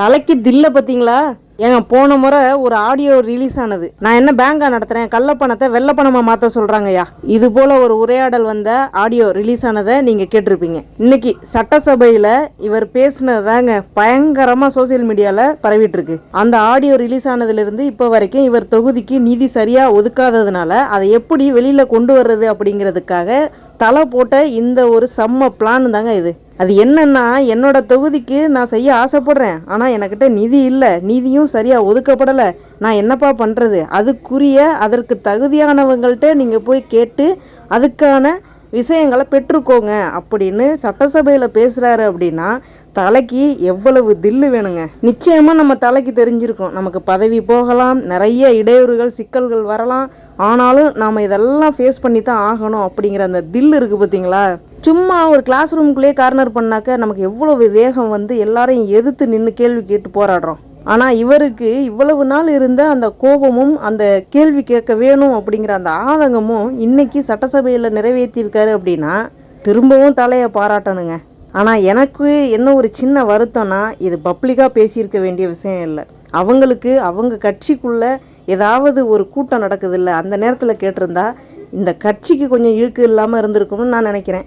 தலைக்கு தில்ல பார்த்தீங்களா ஏங்க போன முறை ஒரு ஆடியோ ரிலீஸ் ஆனது. நான் என்ன பேங்கா நடத்துறேன்? கள்ளப்பணத்தை வெள்ளப்பணமா மாற்ற சொல்றாங்கய்யா. இது போல ஒரு உரையாடல் வந்த ஆடியோ ரிலீஸ் ஆனதை நீங்க கேட்டிருப்பீங்க. இன்னைக்கு சட்டசபையில இவர் பேசினது தாங்க பயங்கரமா சோசியல் மீடியால பரவிட்டு இருக்கு அந்த ஆடியோ ரிலீஸ் ஆனதுல இருந்து இப்போ வரைக்கும் இவர் தொகுதிக்கு நிதி சரியா ஒதுக்காததுனால அதை எப்படி வெளியில கொண்டு வர்றது அப்படிங்கிறதுக்காக தலை போட்ட இந்த ஒரு செம்ம பிளான் தாங்க இது. அது என்னன்னா என்னோட தொகுதிக்கு நான் செய்ய ஆசைப்படுறேன். ஆனால் எனக்கிட்ட நிதி இல்லை. நிதியும் சரியாக ஒதுக்கப்படலை. நான் என்னப்பா பண்ணுறது அதுக்குரிய அதற்கு தகுதியானவங்கள்ட்ட நீங்கள் போய் கேட்டு அதுக்கான விஷயங்களை பெற்றுக்கோங்க அப்படின்னு சட்டசபையில் பேசுகிறாரு அப்படின்னா தலைக்கு எவ்வளவு தில்லு வேணுங்க. நிச்சயமாக நம்ம தலைக்கு தெரிஞ்சிருக்கோம். நமக்கு பதவி போகலாம் நிறைய இடையூறுகள் சிக்கல்கள் வரலாம். ஆனாலும் நாம் இதெல்லாம் ஃபேஸ் பண்ணி தான் ஆகணும் அப்படிங்கிற அந்த தில் இருக்குது பார்த்தீங்களா சும்மா ஒரு கிளாஸ் ரூமுக்குள்ளே கார்னர் பண்ணாக்க நமக்கு எவ்வளோ வேகம் வந்து எல்லாரையும் எதிர்த்து நின்று கேள்வி கேட்டு போராடுறோம். ஆனால் இவருக்கு இவ்வளவு நாள் இருந்த அந்த கோபமும் அந்த கேள்வி கேட்க வேணும் அப்படிங்கிற அந்த ஆதங்கமும் இன்னைக்கு சட்டசபையில் நிறைவேற்றியிருக்காரு அப்படின்னா திரும்பவும் தலையை பாராட்டணுங்க. ஆனால் எனக்கு என்ன ஒரு சின்ன வருத்தம்னா இது பப்ளிக்காக பேசியிருக்க வேண்டிய விஷயம் இல்லை. அவங்களுக்கு அவங்க கட்சிக்குள்ளே ஏதாவது ஒரு கூட்டம் நடக்குது இல்லை அந்த நேரத்தில் கேட்டிருந்தா இந்த கட்சிக்கு கொஞ்சம் இழுக்கு இல்லாமல் இருந்திருக்கும்னு நான் நினைக்கிறேன்.